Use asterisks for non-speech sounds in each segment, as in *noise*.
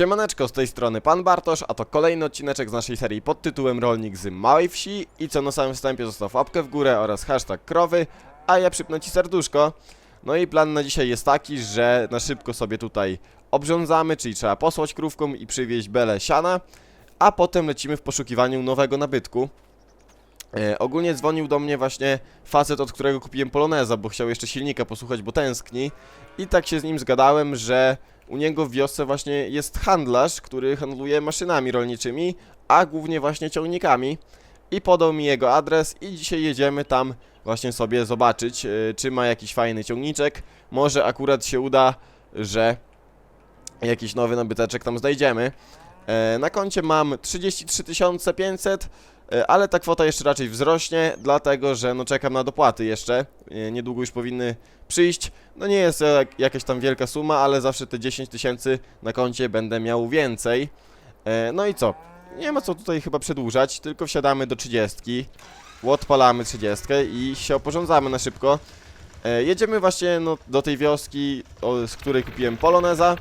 Siemaneczko, z tej strony Pan Bartosz, a to kolejny odcineczek z naszej serii pod tytułem Rolnik z Małej Wsi i co na samym wstępie zostaw łapkę w górę oraz hashtag krowy, a ja przypnę Ci serduszko. No i plan na dzisiaj jest taki, że na szybko sobie tutaj obrządzamy, czyli trzeba posłać krówką i przywieźć belę siana, a potem lecimy w poszukiwaniu nowego nabytku. E, ogólnie dzwonił do mnie właśnie facet, od którego kupiłem Poloneza, bo chciał jeszcze silnika posłuchać, bo tęskni. I tak się z nim zgadałem, że u niego w wiosce właśnie jest handlarz, który handluje maszynami rolniczymi, a głównie właśnie ciągnikami. I podał mi jego adres i dzisiaj jedziemy tam właśnie sobie zobaczyć, e, czy ma jakiś fajny ciągniczek. Może akurat się uda, że jakiś nowy nabyteczek tam znajdziemy. E, Na koncie mam 33 500, e, ale ta kwota jeszcze raczej wzrośnie, dlatego że no czekam na dopłaty jeszcze. E, Niedługo już powinny przyjść. No nie jest jakaś tam wielka suma, ale zawsze te 10 tysięcy na koncie będę miał więcej. E, No i co? Nie ma co tutaj chyba przedłużać, tylko wsiadamy do 30. Odpalamy 30 i się oporządzamy na szybko. E, Jedziemy właśnie no, do tej wioski, z której kupiłem Poloneza,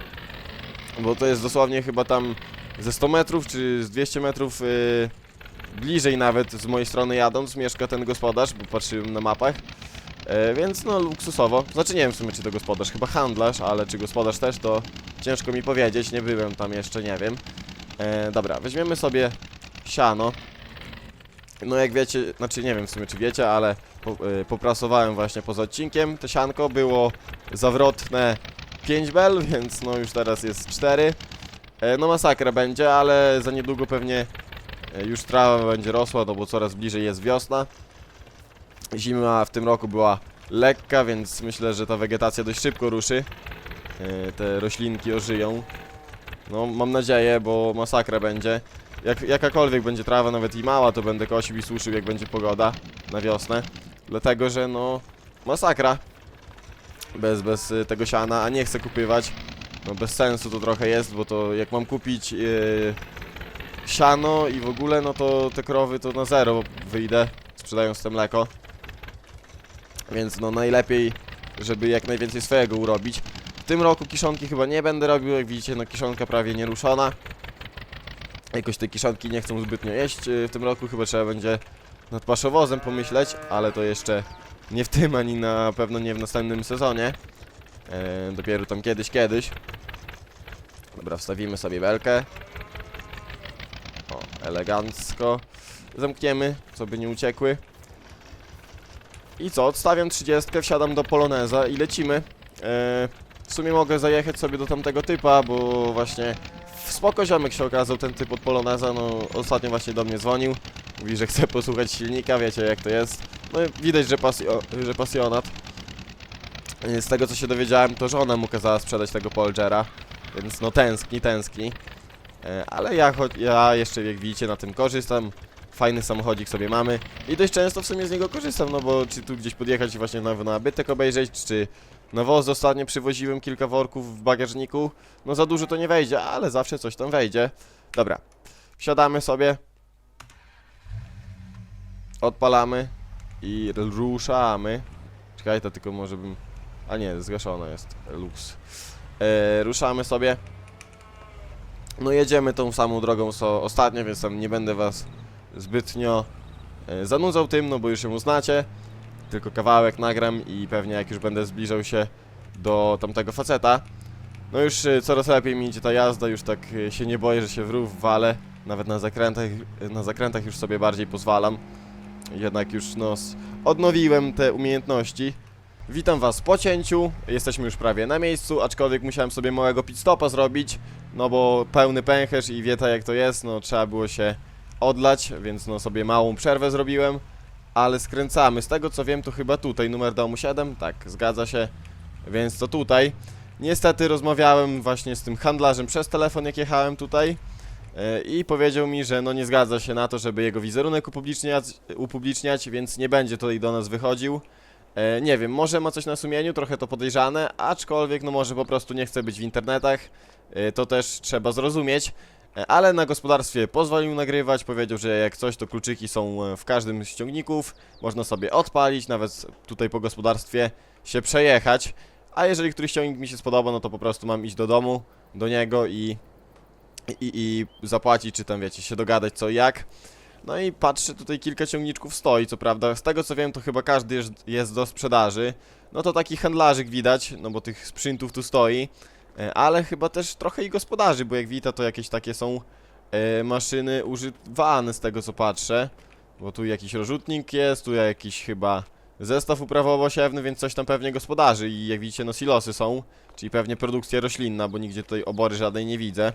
bo to jest dosłownie chyba tam ze 100 metrów czy z 200 metrów y, bliżej nawet z mojej strony jadąc mieszka ten gospodarz, bo patrzyłem na mapach. E, więc no luksusowo. Znaczy nie wiem w sumie czy to gospodarz, chyba handlarz, ale czy gospodarz też to ciężko mi powiedzieć, nie byłem tam jeszcze, nie wiem. E, dobra, weźmiemy sobie siano. No jak wiecie, znaczy nie wiem w sumie czy wiecie, ale po, y, poprasowałem właśnie poza odcinkiem. To sianko było zawrotne 5 bel, więc no już teraz jest 4. E, No masakra będzie, ale za niedługo pewnie e, już trawa będzie rosła, no bo coraz bliżej jest wiosna. Zima w tym roku była lekka, więc myślę, że ta wegetacja dość szybko ruszy. E, Te roślinki ożyją. No mam nadzieję, bo masakra będzie. Jak, jakakolwiek będzie trawa, nawet i mała, to będę kosił i suszył, jak będzie pogoda na wiosnę. Dlatego, że no masakra. Bez, bez y, tego siana, a nie chcę kupywać. No bez sensu to trochę jest, bo to jak mam kupić yy, siano i w ogóle, no to te krowy to na zero wyjdę, sprzedając te mleko. Więc no najlepiej, żeby jak najwięcej swojego urobić. W tym roku kiszonki chyba nie będę robił, jak widzicie, no kiszonka prawie nieruszona. Jakoś te kiszonki nie chcą zbytnio jeść yy, w tym roku, chyba trzeba będzie nad paszowozem pomyśleć, ale to jeszcze nie w tym, ani na pewno nie w następnym sezonie. E, dopiero tam kiedyś, kiedyś. Dobra, wstawimy sobie belkę. Elegancko. Zamkniemy, co by nie uciekły. I co, odstawiam 30, wsiadam do Poloneza i lecimy. E, w sumie mogę zajechać sobie do tamtego typa, bo właśnie spoko ziomek się okazał ten typ od Poloneza, no ostatnio właśnie do mnie dzwonił. Mówi, że chce posłuchać silnika, wiecie jak to jest. No widać, że, pasjo że pasjonat. Z tego co się dowiedziałem, to żona mu kazała sprzedać tego Polgera, więc no tęskni, tęskni. E, Ale ja, ja jeszcze jak widzicie na tym korzystam. Fajny samochodzik sobie mamy i dość często w sumie z niego korzystam, no bo czy tu gdzieś podjechać i właśnie nowy nabytek obejrzeć, czy na woz ostatnio przywoziłem kilka worków w bagażniku. No za dużo to nie wejdzie, ale zawsze coś tam wejdzie. Dobra, wsiadamy sobie. Odpalamy i ruszamy. Czekaj, to tylko może bym... A nie, zgaszona jest. Lux. E, ruszamy sobie. No jedziemy tą samą drogą co ostatnio, więc tam nie będę was zbytnio e, zanudzał tym, no bo już ją znacie. Tylko kawałek nagram i pewnie jak już będę zbliżał się do tamtego faceta. No już e, coraz lepiej mi idzie ta jazda, już tak e, się nie boję, że się w rów walę. Nawet na zakrętach, na zakrętach już sobie bardziej pozwalam. Jednak już no, odnowiłem te umiejętności. Witam Was po cięciu, jesteśmy już prawie na miejscu, aczkolwiek musiałem sobie małego pit stopa zrobić, no bo pełny pęcherz i wieta jak to jest, no trzeba było się odlać, więc no sobie małą przerwę zrobiłem, ale skręcamy. Z tego co wiem to chyba tutaj, numer domu 7, tak, zgadza się, więc to tutaj. Niestety rozmawiałem właśnie z tym handlarzem przez telefon jak jechałem tutaj e, i powiedział mi, że no nie zgadza się na to, żeby jego wizerunek upubliczniać, upubliczniać więc nie będzie tutaj do nas wychodził. E, nie wiem, może ma coś na sumieniu, trochę to podejrzane, aczkolwiek no może po prostu nie chce być w internetach, e, to też trzeba zrozumieć. E, Ale na gospodarstwie pozwolił nagrywać, powiedział, że jak coś to kluczyki są e, w każdym z ciągników, można sobie odpalić, nawet tutaj po gospodarstwie się przejechać. A jeżeli któryś ciągnik mi się spodoba, no to po prostu mam iść do domu, do niego i i, i zapłacić, czy tam wiecie, się dogadać co i jak. No i patrzę, tutaj kilka ciągniczków stoi, co prawda. Z tego co wiem, to chyba każdy jest, do sprzedaży. No to taki handlarzyk widać, no bo tych sprintów tu stoi. E, Ale chyba też trochę i gospodarzy, bo jak widać to jakieś takie są e, maszyny używane z tego co patrzę. Bo tu jakiś rozrzutnik jest, tu jakiś chyba zestaw uprawowo-siewny, więc coś tam pewnie gospodarzy. I jak widzicie, no silosy są, czyli pewnie produkcja roślinna, bo nigdzie tutaj obory żadnej nie widzę.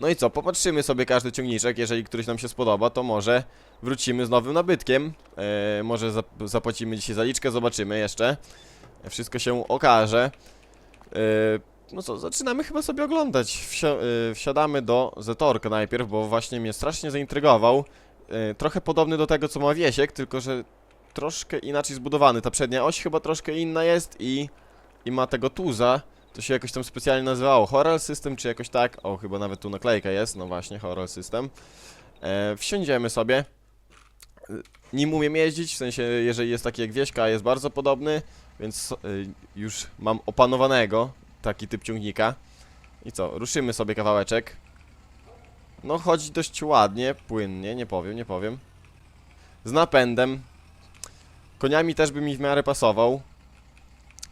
No i co, popatrzymy sobie każdy ciągniczek, jeżeli któryś nam się spodoba, to może wrócimy z nowym nabytkiem. E, może zap zapłacimy dzisiaj zaliczkę, zobaczymy jeszcze. Wszystko się okaże. E, no co, zaczynamy chyba sobie oglądać. Wsi e, wsiadamy do Zetorka najpierw, bo właśnie mnie strasznie zaintrygował. Trochę podobny do tego, co ma Wiesiek, tylko że troszkę inaczej zbudowany. Ta przednia oś chyba troszkę inna jest i, i ma tego tuza. To się jakoś tam specjalnie nazywało Horror System, czy jakoś tak. O, chyba nawet tu naklejka jest, no właśnie, Horror System. E, wsiądziemy sobie. Nim umiem jeździć, w sensie, jeżeli jest taki jak Wieśka, jest bardzo podobny, więc e, już mam opanowanego taki typ ciągnika. I co, ruszymy sobie kawałeczek. No, chodzi dość ładnie, płynnie, nie powiem, nie powiem. Z napędem. Koniami też by mi w miarę pasował.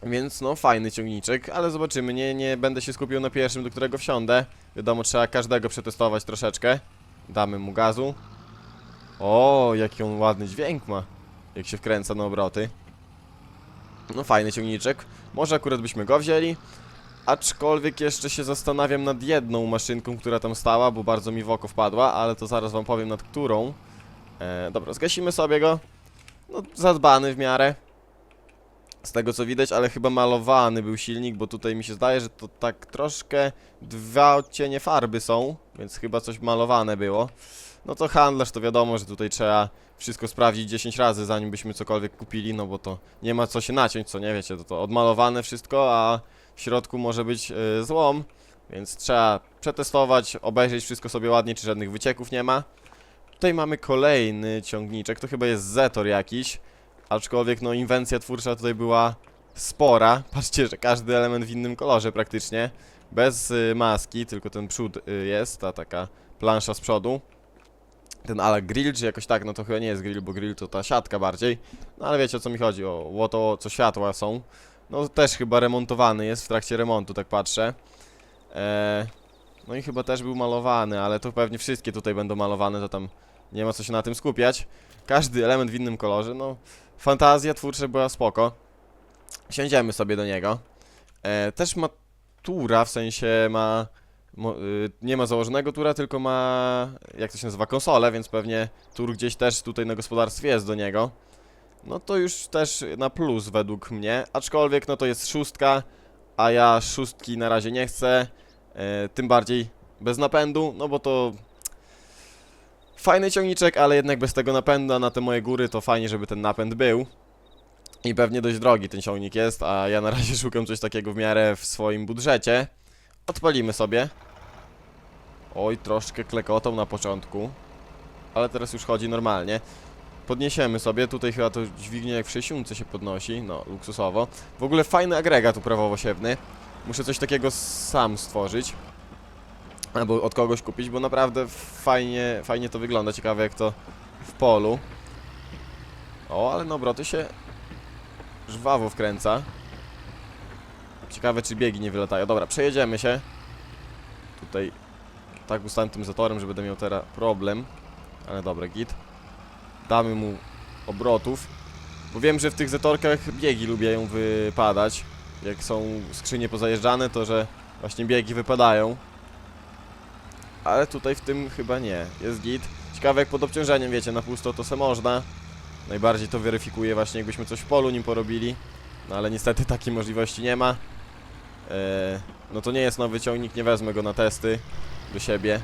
Więc no, fajny ciągniczek, ale zobaczymy, nie, nie będę się skupił na pierwszym, do którego wsiądę. Wiadomo, trzeba każdego przetestować troszeczkę. Damy mu gazu. O, jaki on ładny dźwięk ma, jak się wkręca na obroty. No, fajny ciągniczek. Może akurat byśmy go wzięli. Aczkolwiek jeszcze się zastanawiam nad jedną maszynką, która tam stała, bo bardzo mi w oko wpadła, ale to zaraz wam powiem nad którą. E, dobra, zgasimy sobie go. No, zadbany w miarę z tego co widać, ale chyba malowany był silnik, bo tutaj mi się zdaje, że to tak troszkę dwa odcienie farby są, więc chyba coś malowane było. No to handlarz to wiadomo, że tutaj trzeba wszystko sprawdzić 10 razy zanim byśmy cokolwiek kupili, no bo to nie ma co się naciąć, co nie wiecie, to, to odmalowane wszystko, a w środku może być yy, złom, więc trzeba przetestować, obejrzeć wszystko sobie ładnie, czy żadnych wycieków nie ma. Tutaj mamy kolejny ciągniczek, to chyba jest Zetor jakiś. Aczkolwiek no inwencja twórcza tutaj była spora. *laughs* Patrzcie, że każdy element w innym kolorze praktycznie. Bez y, maski, tylko ten przód y, jest, ta taka plansza z przodu. Ten ala grill, czy jakoś tak, no to chyba nie jest grill, bo grill to ta siatka bardziej. No ale wiecie o co mi chodzi, o łoto, co światła są. No też chyba remontowany jest w trakcie remontu, tak patrzę. Eee, no i chyba też był malowany, ale to pewnie wszystkie tutaj będą malowane, to tam nie ma co się na tym skupiać. Każdy element w innym kolorze, no fantazja twórcza była spoko. Siądziemy sobie do niego. E, też ma tura, w sensie ma... Mo, y, nie ma założonego tura, tylko ma... jak to się nazywa? Konsolę, więc pewnie tur gdzieś też tutaj na gospodarstwie jest do niego. No to już też na plus według mnie, aczkolwiek no to jest szóstka, a ja szóstki na razie nie chcę. E, tym bardziej bez napędu, no bo to Fajny ciągniczek, ale jednak bez tego napędu na te moje góry to fajnie, żeby ten napęd był. I pewnie dość drogi ten ciągnik jest, a ja na razie *laughs* szukam coś takiego w miarę w swoim budżecie. Odpalimy sobie. Oj, troszkę klekotą na początku. Ale teraz już chodzi normalnie. Podniesiemy sobie, tutaj chyba to dźwignie jak w 60 się podnosi, no luksusowo. W ogóle fajny agregat uprawowo-siewny. Muszę coś takiego sam stworzyć albo od kogoś kupić, bo naprawdę fajnie, fajnie to wygląda. Ciekawe jak to w polu. O, ale na obroty się żwawo wkręca. Ciekawe czy biegi nie wylatają. Dobra, przejedziemy się. Tutaj tak ustałem tym zatorem, że będę miał teraz problem. Ale dobra, git. Damy mu obrotów. Bo wiem, że w tych zatorkach biegi lubią wypadać. Jak są skrzynie pozajeżdżane, to że właśnie biegi wypadają ale tutaj w tym chyba nie. Jest git. Ciekawe jak pod obciążeniem, wiecie, na pusto to se można. Najbardziej to weryfikuje właśnie jakbyśmy coś w polu nim porobili. No ale niestety takiej możliwości nie ma. Eee, no to nie jest nowy ciągnik, nie wezmę go na testy do siebie.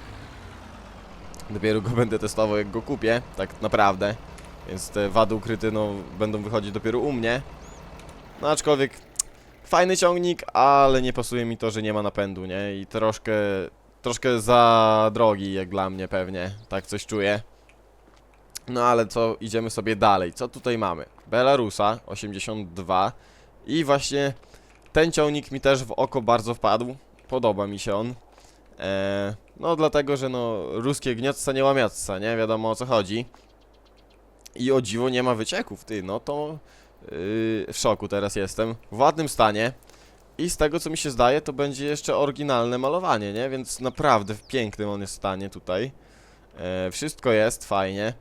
Dopiero go *laughs* będę testował jak go kupię, tak naprawdę. Więc te wady ukryte no będą wychodzić dopiero u mnie. No aczkolwiek fajny ciągnik, ale nie pasuje mi to, że nie ma napędu, nie? I troszkę troszkę za drogi, jak dla mnie pewnie. Tak coś czuję. No ale co, idziemy sobie dalej. Co tutaj mamy? Belarusa 82 i właśnie ten ciągnik mi też w oko bardzo wpadł. Podoba mi się on. E, no dlatego, że no ruskie gniotca nie łamiatca, nie? Wiadomo o co chodzi. I o dziwo nie ma wycieków, ty, no to yy, w szoku teraz jestem. W ładnym stanie. I z tego co mi się zdaje, to będzie jeszcze oryginalne malowanie, nie? Więc naprawdę w pięknym on jest stanie tutaj. E, wszystko jest fajnie.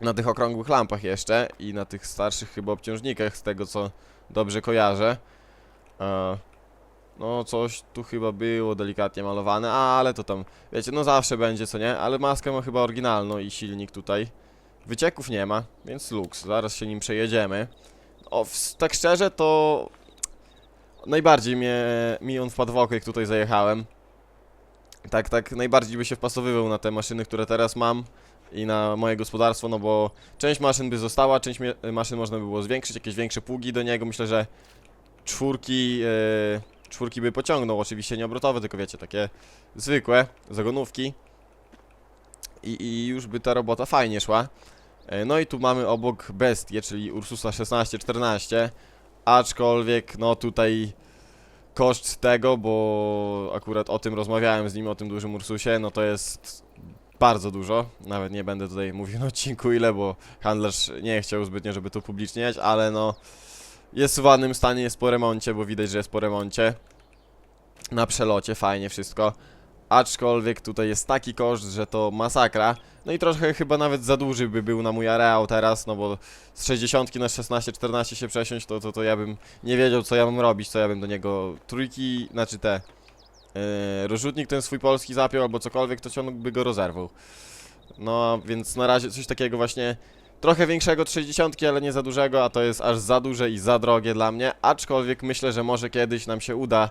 Na tych okrągłych lampach jeszcze i na tych starszych chyba obciążnikach, z tego co dobrze kojarzę. E, no coś tu chyba było delikatnie malowane, ale to tam, wiecie, no zawsze będzie, co nie? Ale maskę ma chyba oryginalną i silnik tutaj. Wycieków nie ma, więc luks, zaraz się nim przejedziemy. O, tak szczerze to najbardziej mnie, mi on wpadł w oko, jak tutaj zajechałem. Tak, tak, najbardziej by się wpasowywał na te maszyny, które teraz mam i na moje gospodarstwo, no bo część maszyn by została, część maszyn można by było zwiększyć, jakieś większe pługi do niego, myślę, że czwórki, e, czwórki by pociągnął, oczywiście nie obrotowe, tylko wiecie, takie zwykłe, zagonówki i, i już by ta robota fajnie szła. E, No i tu mamy obok bestię, czyli Ursusa 1614, aczkolwiek no tutaj koszt tego, bo akurat o tym rozmawiałem z nim, o tym dużym Ursusie, no to jest bardzo dużo, nawet nie będę tutaj mówił na odcinku ile, bo handlarz nie chciał zbytnio, żeby to upubliczniać, ale no jest w ładnym stanie, jest po remoncie, bo widać, że jest po remoncie. Na przelocie, fajnie wszystko. Aczkolwiek tutaj jest taki koszt, że to masakra. No i trochę chyba nawet za duży by był na mój areał teraz, no bo z 60 na 16-14 się przesiąść, to, to, to ja bym nie wiedział co ja mam robić, co ja bym do niego trójki, znaczy te yy, rozrzutnik ten swój polski zapiął albo cokolwiek, to ciąg by go rozerwał. No więc na razie coś takiego właśnie trochę większego od 60, ale nie za dużego, a to jest aż za duże i za drogie dla mnie, aczkolwiek myślę, że może kiedyś nam się uda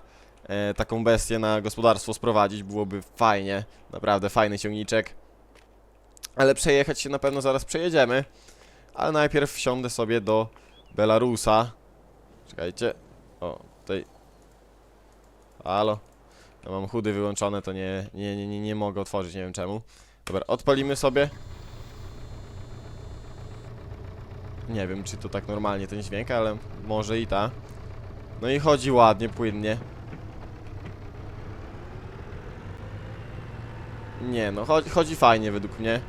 taką bestię na gospodarstwo sprowadzić, byłoby fajnie, naprawdę fajny ciągniczek. Ale przejechać się na pewno zaraz przejedziemy, ale najpierw wsiądę sobie do Belarusa. Czekajcie, o, tutaj... Halo? Ja mam chudy wyłączone, to nie, nie, nie, nie, nie mogę otworzyć, nie wiem czemu. Dobra, odpalimy sobie. Nie wiem, czy to tak normalnie ten dźwięk, ale może i ta. No i chodzi ładnie, płynnie. Nie no, chodzi, chodzi fajnie według mnie.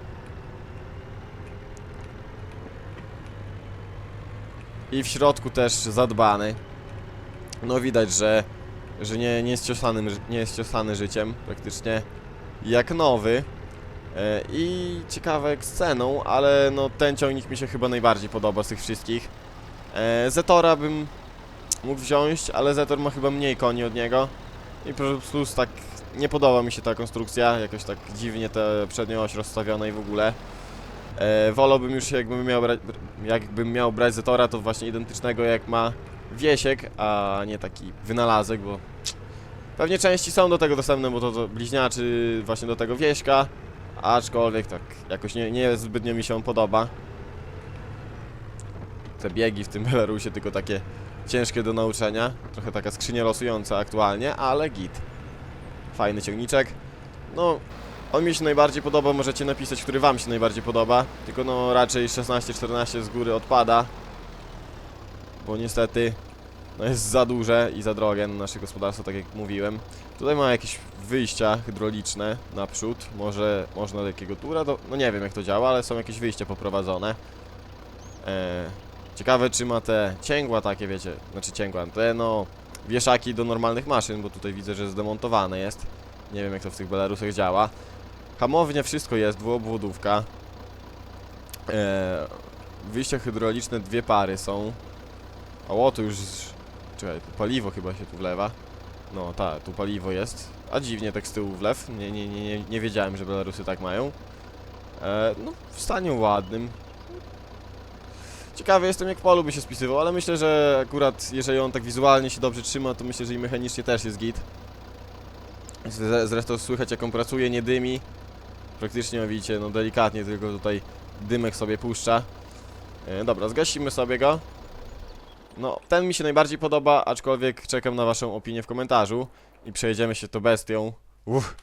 I w środku też zadbany. No widać, że, że nie, nie, jest ciosanym, ży- nie jest ciosany życiem, praktycznie jak nowy. E, I ciekawe jak z ceną, ale no ten ciągnik mi się chyba najbardziej podoba z tych wszystkich. E, Zetora bym mógł wziąć, ale Zetor ma chyba mniej koni od niego. I plus, plus tak nie podoba mi się ta konstrukcja, jakoś tak dziwnie te przednie oś rozstawione i w ogóle. E, wolałbym już jakbym miał, jakbym miał brać Zetora, to właśnie identycznego jak ma Wiesiek, a nie taki wynalazek, bo pewnie części są do tego dostępne, bo to, to bliźniaczy właśnie do tego Wieśka, aczkolwiek tak jakoś nie, nie zbytnio mi się podoba. Te biegi w tym Belarusie tylko takie ciężkie do nauczenia, trochę taka skrzynia losująca aktualnie, ale git. Fajny ciągniczek. No, on mi się najbardziej podoba, możecie napisać, który wam się najbardziej podoba. Tylko no raczej 16-14 z góry odpada. Bo niestety no jest za duże i za drogie na nasze gospodarstwo, tak jak mówiłem. Tutaj ma jakieś wyjścia hydrauliczne naprzód. Może można do jakiego tura, no nie wiem jak to działa, ale są jakieś wyjścia poprowadzone. Eee, ciekawe czy ma te cięgła takie, wiecie, znaczy cięgła, te no wieszaki do normalnych maszyn, bo tutaj widzę, że zdemontowane jest. Nie wiem jak to w tych Belarusach działa. Hamownia, wszystko jest, dwuobwodówka. Eee, wyjścia hydrauliczne, dwie pary są. O, tu już... Czekaj, tu paliwo chyba się tu wlewa. No tak, tu paliwo jest. A dziwnie tak z tyłu wlew. Nie, nie, nie, nie, nie wiedziałem, że Belarusy tak mają. E, no, w stanie ładnym. Ciekawy jestem, jak polu by się spisywał, ale myślę, że akurat jeżeli on tak wizualnie się dobrze trzyma, to myślę, że i mechanicznie też jest git. Zresztą słychać, jak on pracuje, nie dymi. Praktycznie, widzicie, no delikatnie tylko tutaj dymek sobie puszcza. E, dobra, zgasimy sobie go. No, ten mi się najbardziej podoba, aczkolwiek czekam na waszą opinię w komentarzu i przejedziemy się to bestią. Uff.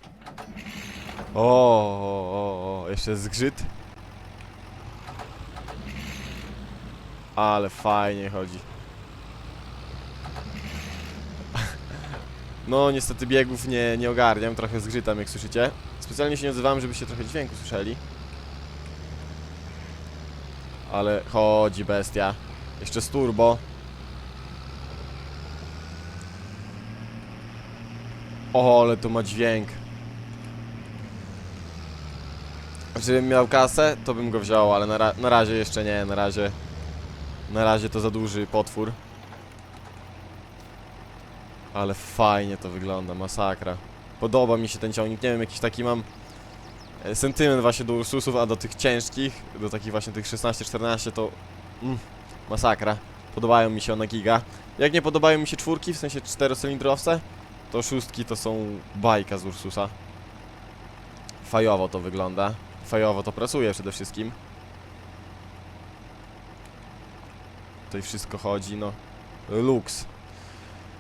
O, o, o, jeszcze zgrzyt. Ale fajnie chodzi. No, niestety biegów nie, nie ogarniam, trochę zgrzytam, jak słyszycie. Specjalnie się nie odzywałem, żebyście trochę dźwięku słyszeli. Ale chodzi bestia. Jeszcze z turbo. O, ale to ma dźwięk. Gdybym miał kasę, to bym go wziął, ale na, ra na razie jeszcze nie, na razie. Na razie to za duży potwór. Ale fajnie to wygląda, masakra. Podoba mi się ten ciągnik, nie wiem, jakiś taki mam e, sentyment właśnie do Ursusów, a do tych ciężkich, do takich właśnie tych 16-14 to mm, masakra. Podobają mi się one giga. Jak nie podobają mi się czwórki, w sensie czterocylindrowce, to szóstki to są bajka z Ursusa. Fajowo to wygląda. Fajowo to pracuje przede wszystkim. Tutaj wszystko chodzi, no. Lux.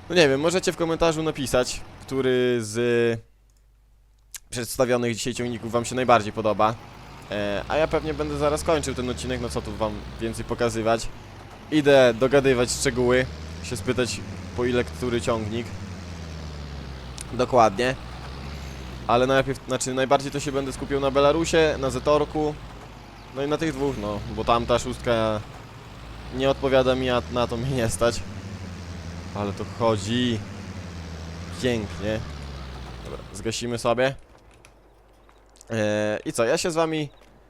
No nie wiem, możecie w komentarzu napisać, który z przedstawionych dzisiaj ciągników wam się najbardziej podoba. E, a ja pewnie będę zaraz kończył ten odcinek, no co tu wam więcej pokazywać. Idę dogadywać szczegóły, się spytać po ile który ciągnik. Dokładnie. Ale najpierw, znaczy najbardziej to się będę skupiał na Belarusie, na Zetorku. No i na tych dwóch, no, bo tamta szóstka nie odpowiada mi, a na to mnie nie stać. Ale to chodzi pięknie. Dobra, zgasimy sobie. Eee, I co, ja się z wami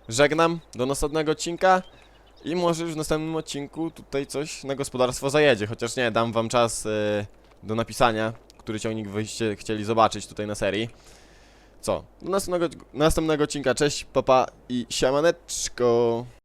żegnam do następnego odcinka i może już w następnym odcinku tutaj coś na gospodarstwo zajedzie, chociaż nie, dam wam czas e, do napisania, który ciągnik byście chcieli zobaczyć tutaj na serii. Co, do następnego, następnego odcinka, cześć, papa i siamaneczko.